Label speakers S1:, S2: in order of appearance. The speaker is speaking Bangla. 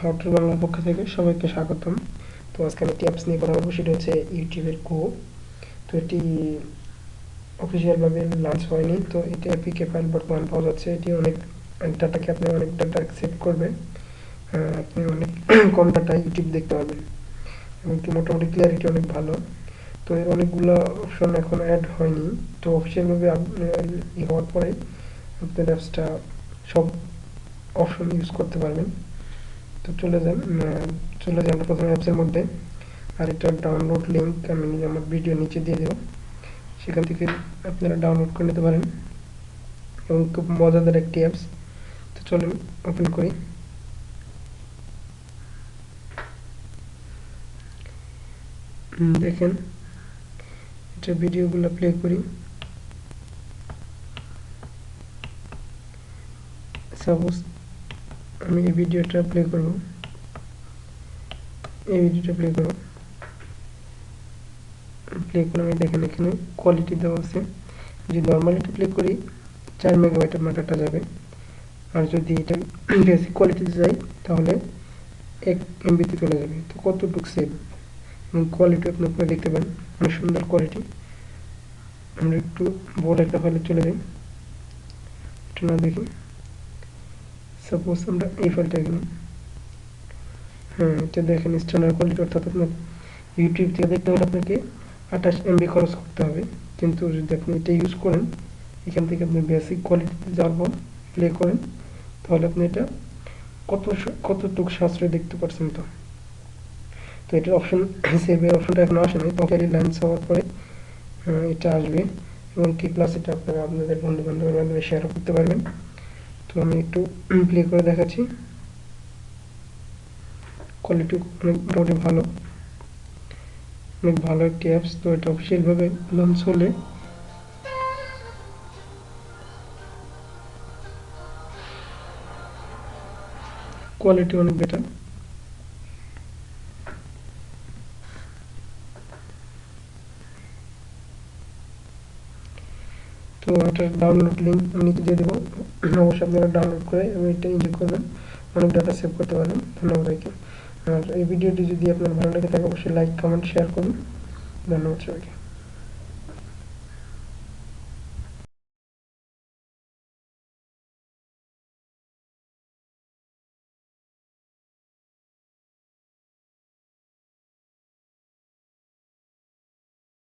S1: হটর বাংলার পক্ষ থেকে সবাইকে স্বাগতম। তো আজকে আমি একটি অ্যাপস নিয়ে কথা বলব, সেটা হচ্ছে ইউটিউবের কো তো এটি অফিসিয়ালভাবে লঞ্চ হয়নি, তো এটি এপিকে ফাইল বর্তমান পাওয়া যাচ্ছে। এটি অনেক ডাটাকে আপনি অনেক ডাটা সেভ করবে আপনি অনেক কম ডাটায় ইউটিউব দেখতে পাবেন। এবং এটি মোটামুটি ক্লিয়ারিটি অনেক ভালো। তো এর অনেকগুলো অপশন এখন অ্যাড হয়নি। তো অফিসিয়ালভাবে ই হওয়ার পরে আপনার অ্যাপসটা সব অপশন ইউজ করতে পারবেন। তো চলে যান চলে যান প্রথমে অ্যাপসের মধ্যে। আর এটা ডাউনলোড লিঙ্ক আমি আমার ভিডিও নিচে দিয়ে দেবো। সেখান থেকে আপনারা ডাউনলোড করে নিতে পারেন। এবং খুব মজাদার একটি অ্যাপস তো চলুন ওপেন করি। দেখেন, এটা ভিডিওগুলো প্লে করি। সাপোজ আমি এই ভিডিওটা প্লে করব। এই ভিডিওটা প্লে করব। প্লে করলাম, এই দেখেন এখানে কোয়ালিটি দেওয়া আছে। যদি নর্মালিটি প্লে করি, চার মেগাবাইট আপনার ডাটা যাবে। আর যদি এটা বেসিক কোয়ালিটিতে যাই, তাহলে এক এমবিতে চলে যাবে। তো কতটুকু সেভ এবং কোয়ালিটি আপনি আপনারা দেখতে পান অনেক সুন্দর কোয়ালিটি আমরা একটু বড় একটা ফাইলে চলে যাই। এটা না দেখি। সাপোজ আমরা এই ফাইলটা এখানে হ্যাঁ এটা দেখেন স্ট্যান্ডার্ড কোয়ালিটি অর্থাৎ আপনার ইউটিউব থেকে দেখতে হলে আপনাকে আঠাশ এমবি খরচ করতে হবে। কিন্তু যদি আপনি এটা ইউজ করেন, এখান থেকে আপনি বেসিক কোয়ালিটিতে যাওয়ার পর প্লে করেন, তাহলে আপনি এটা কত কতটুকু সাশ্রয় দেখতে পারছেন তো তো এটার অপশন সেভের অপশনটা এখন আসেনি। পকেটে লাঞ্চ হওয়ার পরে এটা আসবে। এবং কি প্লাস এটা আপনারা আপনাদের বন্ধু বান্ধবের মাধ্যমে শেয়ারও করতে পারবেন। তো আমি একটু প্লে করে দেখাচ্ছি। কোয়ালিটি অনেক, মোটামুটি ভালো। অনেক ভালো একটি অ্যাপস তো এটা অফিসিয়ালভাবে লঞ্চ হলে কোয়ালিটি অনেক বেটার তো এটার ডাউনলোড লিঙ্ক নিচে দিয়ে দেবো। অবশ্যই আপনারা ডাউনলোড করে এবং এটা ইনজয় করবেন অনেক ডাটা সেভ করতে পারেন ধন্যবাদ আর এই ভিডিওটি যদি আপনার ভালো লাগে থাকে, অবশ্যই লাইক কমেন্ট শেয়ার করুন। ধন্যবাদ সবাইকে।